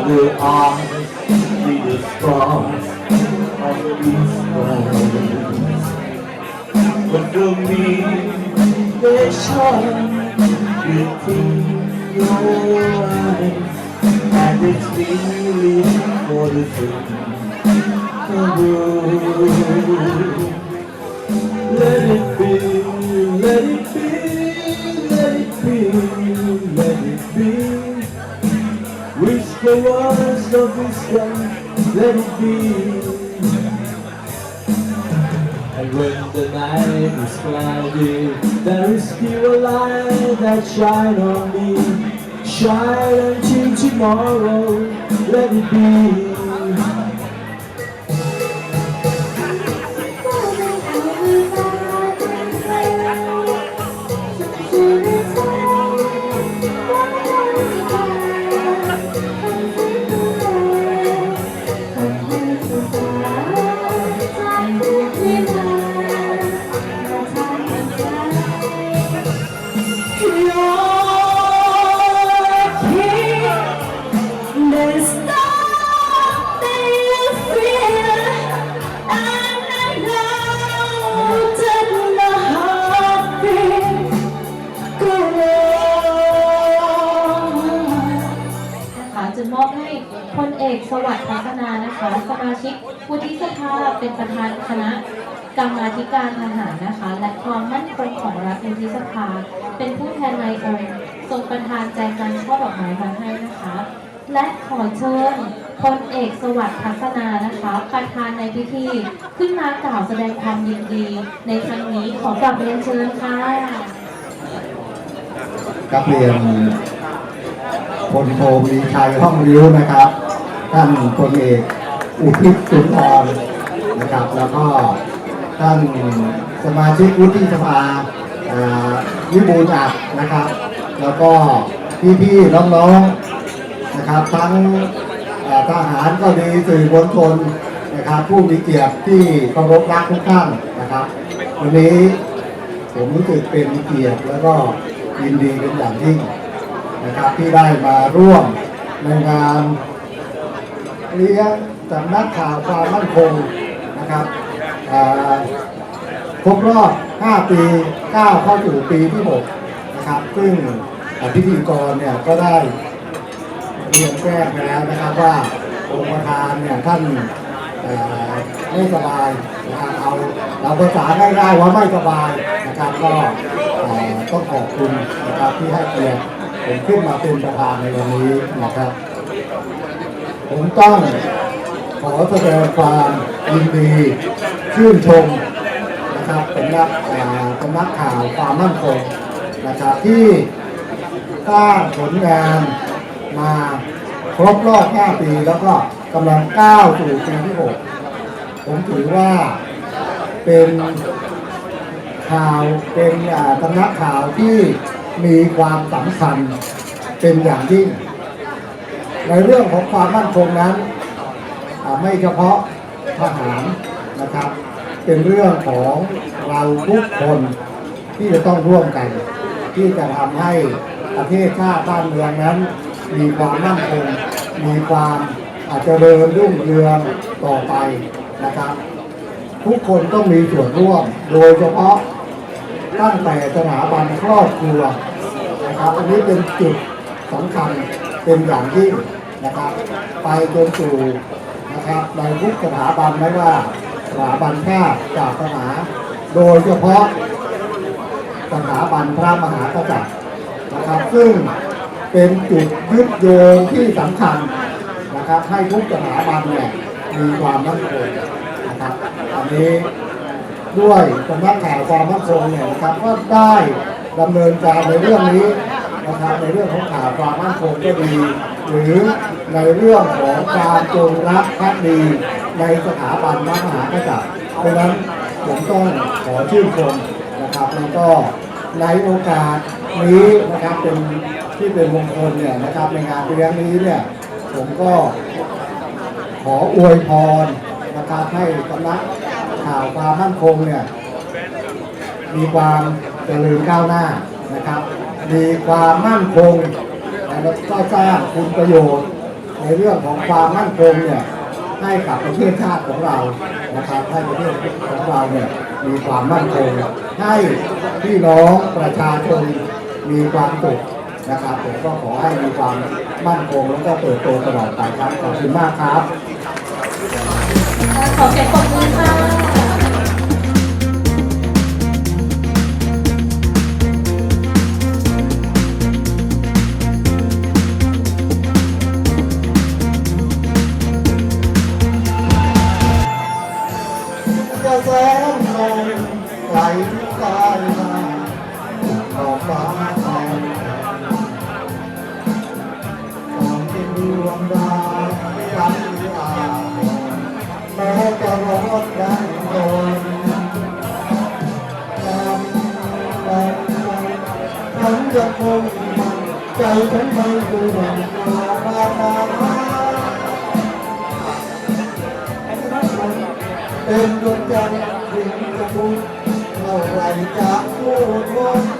other eyes see the stars of these stars. But for me, they shine between your eyes, and it's really more the thing. Let it be, let it be, let it be, let it be. The words of wisdom, let it be. And when the night is cloudy, there is still a light that shine on me. Shine until tomorrow, let it be. ะสมาชิกวุฒิสภาเป็นประธานคณะกรรมาธิการทหารนะคะ และความมั่นคงของรัฐวุฒิสภา เป็นผู้แทนนายองค์ทรงประธานแจกันช่อดอกไม้มาให้นะคะ และขอเชิญพลเอกสวัสดิ์พัฒนานะคะประธานในพิธี ขึ้นมากล่าวแสดงความยินดี ในครั้งนี้ขอกราบเรียนเชิญค่ะกับเรียนพลโทมีชัยห้องริ้วนะครับ ท่านพลเอก อุทิศสุนทรนะครับ แล้วก็ท่านสมาชิกวุฒิสภาวิบูลอักนะครับ แล้วก็พี่ๆน้องๆนะครับทั้งทหารก็ดีสื่อมวลชนนะครับผู้มีเกียรติที่เคารพรักทุกท่านนะครับ วันนี้ผมรู้สึกเป็นเกียรติแล้วก็ยินดีเป็นอย่างยิ่งนะครับที่ได้มาร่วมในงานเลี้ยง สำนักข่าวความมั่นคงนะครับครบรอบ 5 ปีก้าเข้าสู่ปีที่ 6 นะครับ ซึ่งพิธีกรเนี่ยก็ได้เรียนแจ้งไปแล้วนะครับว่าองค์ประธานเนี่ยท่านไม่สบายนะครับเอาเราภาษาง่ายๆว่าไม่สบายนะครับก็ต้องขอบคุณนะครับที่ให้เกียรติผมขึ้นมาเป็นประธานในวันนี้นะครับ ผมต้อง ขอแสดงความยินดีชื่นชมนะครับสำนักอ่าสำนักข่าวความมั่นคงนะครับที่สร้างผลงานมาครบรอบ 5 ปีแล้วก็กำลังก้าวสู่ปีที่ 6 ผมถือว่าเป็นข่าวเป็นสำนักข่าวที่มีความสำคัญเป็นอย่างยิ่ง ในเรื่องของความมั่นคงนั้น ไม่เฉพาะทหารนะครับ เป็นเรื่องของเราทุกคนที่จะต้องร่วมกัน ที่จะทำให้ประเทศชาติบ้านเมืองนั้น มีความมั่นคงมีความอาจจะเริญรุ่งเรืองต่อไปนะครับ ทุกคนต้องมีส่วนร่วมโดยเฉพาะตั้งแต่สถาบันครอบครัวนะครับอันนี้เป็นจุดสำคัญเป็นอย่างยิ่งนะครับ ไปจนสู่ นะครับในทุกสถาบันไม่ว่าสถาบันแพทย์ศาสนาโดยเฉพาะสถาบันพระมหากษัตริย์นะครับ ซึ่งเป็นจุดยึดโยงที่สำคัญนะครับให้ทุกสถาบันเนี่ยมีความมั่นคงนะครับอันนี้ด้วยสำนักข่าวความมั่นคงเนี่ยนะครับก็ได้ดำเนินการในเรื่องนี้นะครับในเรื่องของข่าวความมั่นคงก็ดี หรือ ในเรื่องของการจงรักภักดีในสถาบันพระมหากษัตริย์เพราะนั้นผมต้องขอชื่นชมนะครับแล้วก็ในโอกาสนี้นะครับเป็นที่เป็นมงคลเนี่ยนะครับในงานเลี้ยงนี้เนี่ยผมก็ขออวยพรนะครับให้สำนักข่าวความมั่นคงเนี่ยมีความเจเจริญก้าวหน้านะครับ มีความมั่นคงแล้วก็สร้างคุณประโยชน์ ในเรื่องของความมั่นคงเนี่ยให้กับประเทศชาติของเรานะครับให้ประเทศของเราเนี่ยมีความมั่นคงให้พี่น้องประชาชนมีความสุขนะครับผมก็ขอให้มีความมั่นคงแล้วก็เติบโตตลอดไปครับขอบคุณมากครับขอเสียงปรบมือค่ะจะ วงดาวกันอาแม้จะร้อนดังโดนจำแต่ฉันจะคงมันใจฉันไม่ดูมันมามามามาเป็นดวงจันทร์ถึงจะพูดเท่าไรจะพูดหม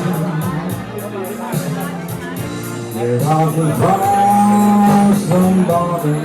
it off across the border.